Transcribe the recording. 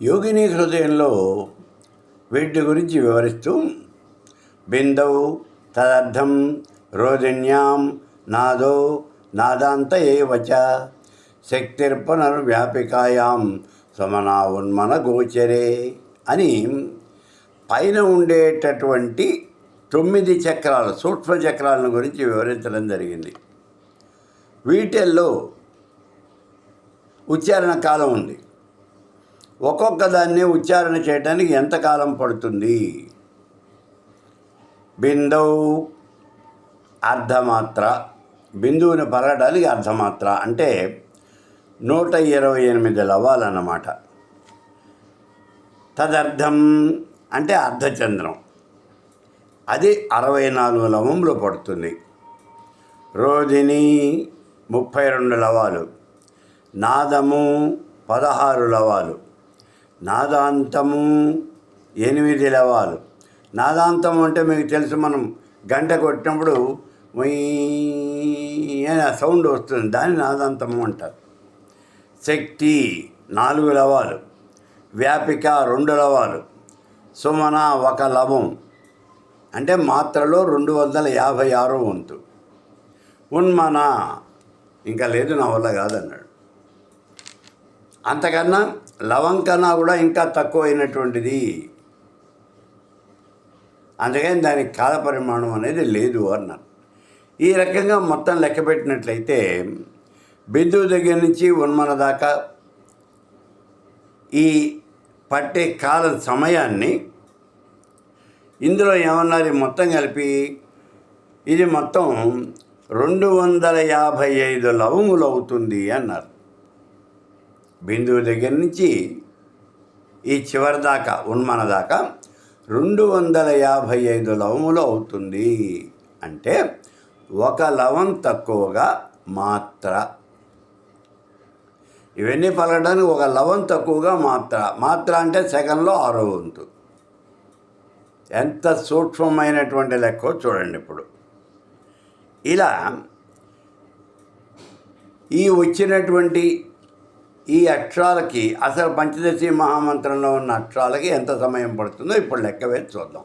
యోగిని హృదయంలో వీటి గురించి వివరిస్తూ బిందౌ తదర్థం రోదిణ్యాం నాదో నాదాంత ఏవచ శక్తిర్పునర్వ్యాపికాయాం సమనా ఉన్మన గోచరే అని పైన ఉండేటటువంటి తొమ్మిది చక్రాలు సూక్ష్మ చక్రాలను గురించి వివరించడం జరిగింది. వీటిల్లో ఉచ్చారణ కాలం ఉంది. ఒక్కొక్క దాన్ని ఉచ్చారణ చేయడానికి ఎంతకాలం పడుతుంది? బిందౌ అర్ధమాత్ర. బిందువుని పలకడానికి అర్ధమాత్ర అంటే నూట ఇరవై ఎనిమిది లవాలన్నమాట. తదర్థం అంటే అర్ధచంద్రం. అది అరవై నాలుగు లవములు పడుతుంది. రోజిని ముప్పై రెండు లవాలు. నాదము పదహారు లవాలు. నాదాంతము ఎనిమిది లవాలు. నాదాంతం అంటే మీకు తెలుసు మనం గంట కొట్టినప్పుడు అని ఆ సౌండ్ వస్తుంది. దాన్ని నాదాంతము అంటారు. శక్తి నాలుగు లవాలు. వ్యాపిక రెండు లవాలు. సుమన ఒక లవం. అంటే మాత్రలో రెండు వందల యాభై ఆరో వంతు. ఉన్మన ఇంకా లేదు నా వల్ల కాదన్నాడు. అంతకన్నా లవం కన్నా కూడా ఇంకా తక్కువ అయినటువంటిది అందుకని దానికి కాల పరిమాణం అనేది లేదు అన్నారు. ఈ రకంగా మొత్తం లెక్క పెట్టినట్లయితే బిందువు దగ్గర నుంచి ఉన్మన దాకా ఈ పట్టే కాల సమయాన్ని ఇందులో ఏమన్నారు మొత్తం కలిపి ఇది మొత్తం రెండు వందల యాభై ఐదు లవములు అవుతుంది అన్నారు. బిందువు దగ్గర నుంచి ఈ చివరి దాకా ఉన్మన దాకా రెండు వందల యాభై ఐదు లవములు అవుతుంది. అంటే ఒక లవం తక్కువగా మాత్ర. ఇవన్నీ పలకడానికి ఒక లవం తక్కువగా మాత్ర. మాత్ర అంటే సెకండ్లో ఆరో వంతు. ఎంత సూక్ష్మమైనటువంటి లెక్కో చూడండి ఇప్పుడు. ఇలా ఈ వచ్చినటువంటి ఈ అక్షరాలకి అసలు పంచదశి మహామంత్రంలో ఉన్న అక్షరాలకి ఎంత సమయం పడుతుందో ఇప్పుడు లెక్క వేసి చూద్దాం.